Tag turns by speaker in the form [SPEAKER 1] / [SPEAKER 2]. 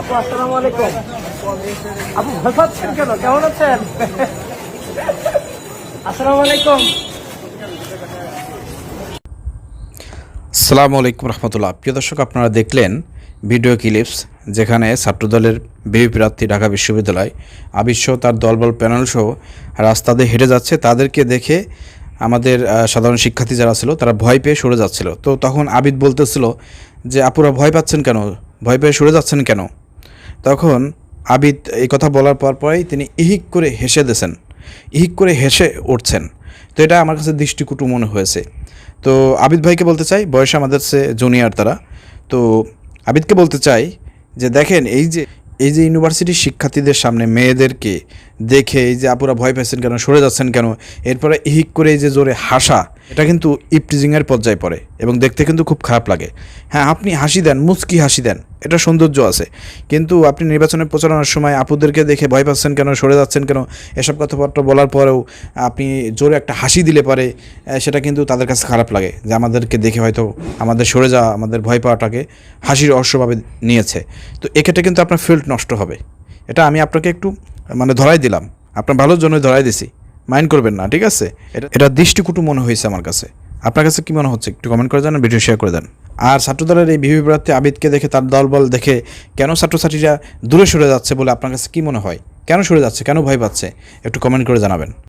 [SPEAKER 1] আপু, আসসালামু আলাইকুম। আপু ভয় পাচ্ছেন কেন? কেমন আছেন? আসসালামু আলাইকুম।
[SPEAKER 2] সালামু আলাইকুম রহমতুল্লাহ। প্রিয় দর্শক, আপনারা দেখলেন ভিডিও ক্লিপস যেখানে ছাত্রদলের বিবি প্রার্থী ঢাকা বিশ্ববিদ্যালয় আবিশ্ব তার দলবল প্যানেল সহ রাস্তা দিয়ে হেঁটে যাচ্ছে। তাদেরকে দেখে আমাদের সাধারণ শিক্ষার্থী যারা ছিল, তারা ভয় পেয়ে সরে যাচ্ছিল। তো তখন আবিদ বলতেছিল যে, আপুরা ভয় পাচ্ছেন কেন? ভয় পেয়ে সরে যাচ্ছেন কেন? তখন আবিদ এই কথা বলার পর পরেই তিনি ইহিক করে হেসে দিয়েছেন। ইহিক করে হেসে উঠছেন। তো এটা আমার কাছে দৃষ্টিকুটু মনে হয়েছে। তো আবিদ ভাইকে বলতে চাই, বয়সে আমাদের সে জুনিয়র তারা। তো আবিদকে বলতে চাই যে দেখেন, এই যে এই যে ইউনিভার্সিটির শিক্ষার্থীদের সামনে মেয়েদেরকে দেখে এই যে আপুরা ভয় পাচ্ছেন কেন, সরে যাচ্ছেন কেন, এরপরে ইহিক করে এই যে জোরে হাসা, এটা কিন্তু ইপটিজিংয়ের পর্যায়ে পড়ে এবং দেখতে কিন্তু খুব খারাপ লাগে। হ্যাঁ আপনি হাসি দেন, মুচকি হাসি দেন। এটা সৌন্দর্য আছে। কিন্তু আপনি নির্বাচনে প্রচারণার সময় আপুদেরকে দেখে ভয় পাচ্ছেন কেন, সরে যাচ্ছেন কেন, এসব কথাবার্তা বলার পরেও আপনি জোরে একটা হাসি দিলে পারে সেটা কিন্তু তাদের কাছে খারাপ লাগে যে আমাদেরকে দেখে হয়তো আমাদের সরে যাওয়া, আমাদের ভয় পাওয়াটাকে হাসির অশ্বভাবে নিয়েছে। তো এক্ষেত্রে কিন্তু আপনার ফিল্ড নষ্ট হবে। এটা আমি আপনাকে একটু মানে ধরাই দিলাম। আপনার ভালোর জন্যই ধরাই দিছি। মাইন্ড করবেন না, ঠিক আছে? এটা এটা দৃষ্টিকুটু মনে হয়েছে আমার কাছে। আপনার কাছে কি মনে হচ্ছে? একটু কমেন্ট করে জানান, ভিডিও শেয়ার করে দেন। আর ছাত্রদলের এই বিভি প্রার্থী আবিদকে দেখে তার দলবল দেখে কেন ছাত্রছাত্রীরা দূরে সরে যাচ্ছে বলে আপনার কাছে কী মনে হয়? কেন সরে যাচ্ছে? কেন ভয় পাচ্ছে? একটু কমেন্ট করে জানাবেন।